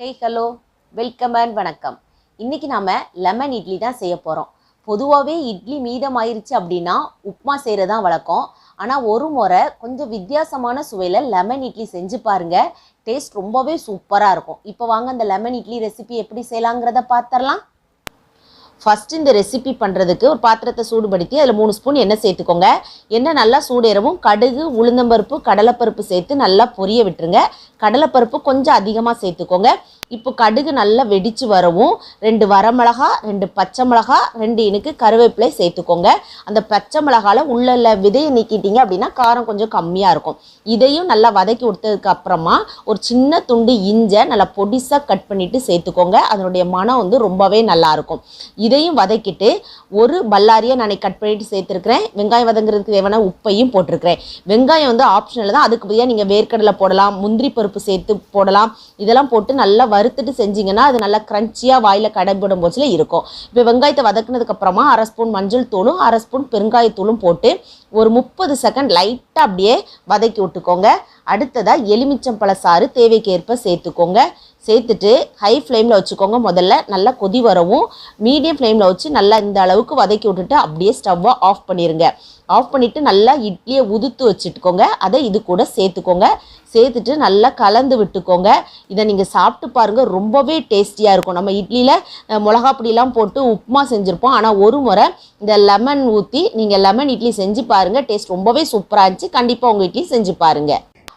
Hey hello welcome and வணக்கம். இன்றைக்கி நாம் லெமன் இட்லி தான் செய்ய போகிறோம் பொதுவாகவே இட்லி மீதமாயிருச்சு அப்படின்னா உப்புமா செய்கிறது தான் வழக்கம். ஆனால் ஒரு முறை கொஞ்சம் வித்தியாசமான சுவையில் லெமன் இட்லி செஞ்சு பாருங்கள் டேஸ்ட் ரொம்பவே சூப்பராக இருக்கும். இப்போ வாங்க அந்த லெமன் இட்லி ரெசிபி எப்படி செய்யலாங்கிறத பார்த்துடலாம் ஃபர்ஸ்ட் இந்த ரெசிபி பண்ணுறதுக்கு ஒரு பாத்திரத்தை சூடுபடுத்தி அதில் மூணு ஸ்பூன் எண்ணெய் சேர்த்துக்கோங்க. எண்ணெய் நல்லா சூடேறவும் கடுகு உளுந்தம்பருப்பு கடலைப்பருப்பு சேர்த்து நல்லா பொரிய விட்டுருங்க. கடலைப்பருப்பு கொஞ்சம் அதிகமாக சேர்த்துக்கோங்க. இப்போ கடுகு நல்லா வெடித்து வரவும் ரெண்டு வரமிளகா ரெண்டு பச்சை மிளகா ரெண்டு இனுக்கு கருவேப்பிலை சேர்த்துக்கோங்க. அந்த பச்சை மிளகால உள்ள விதையை நீக்கிட்டீங்க அப்படின்னா காரம் கொஞ்சம் கம்மியாக இருக்கும். இதையும் நல்லா வதக்கி கொடுத்ததுக்கு அப்புறமா ஒரு சின்ன துண்டு இஞ்சை நல்லா பொடிசாக கட் பண்ணிட்டு சேர்த்துக்கோங்க. அதனுடைய மனம் வந்து ரொம்பவே நல்லா இருக்கும். இதையும் வதக்கிட்டு ஒரு பல்லாரியை நான் கட் பண்ணிட்டு சேர்த்துருக்கிறேன். வெங்காயம் வதங்குறதுக்கு தேவையான உப்பையும் போட்டிருக்கிறேன். வெங்காயம் வந்து ஆப்ஷனல் தான். அதுக்கு பதிலாக நீங்கள் வேர்க்கடலை போடலாம் முந்திரி பருப்பு சேர்த்து போடலாம். இதெல்லாம் போட்டு நல்லா வறுத்துட்டு செஞ்சீங்கன்னா அது நல்லா க்ரன்ச்சியாக வாயில் கடைபிடும் போச்சில் இருக்கும். இப்போ வெங்காயத்தை வதக்குனதுக்கப்புறமா அரை ஸ்பூன் மஞ்சள் தூளும் அரை ஸ்பூன் பெருங்காயத்தூளும் போட்டு ஒரு முப்பது செகண்ட் லைட்டாக அப்படியே வதக்கி விட்டுக்கோங்க. அடுத்ததாக எலுமிச்சம்பழ சாறு தேவைக்கேற்ப சேர்த்துக்கோங்க. சேர்த்துட்டு ஹை ஃப்ளேமில் வச்சுக்கோங்க. முதல்ல நல்லா கொதி வரவும் மீடியம் ஃப்ளேமில் வச்சு நல்லா இந்த அளவுக்கு வதக்கி விட்டுட்டு அப்படியே ஸ்டவ்வை ஆஃப் பண்ணிடுங்க ஆஃப் பண்ணிவிட்டு நல்லா இட்லியை உதுத்து வச்சுட்டுக்கோங்க. அதை இது கூட சேர்த்துக்கோங்க. சேர்த்துட்டு நல்லா கலந்து விட்டுக்கோங்க. இதை நீங்கள் சாப்பிட்டு பாருங்கள் ரொம்பவே டேஸ்டியாக இருக்கும். நம்ம இட்லியில் மிளகா பொடியெலாம் போட்டு உப்புமா செஞ்சுருப்போம். ஆனால் ஒரு முறை இந்த லெமன் ஊற்றி நீங்கள் லெமன் இட்லி செஞ்சு பாருங்கள் டேஸ்ட் ரொம்பவே சூப்பராக இருந்துச்சு. கண்டிப்பாக உங்கள் இட்லி செஞ்சு பாருங்கள்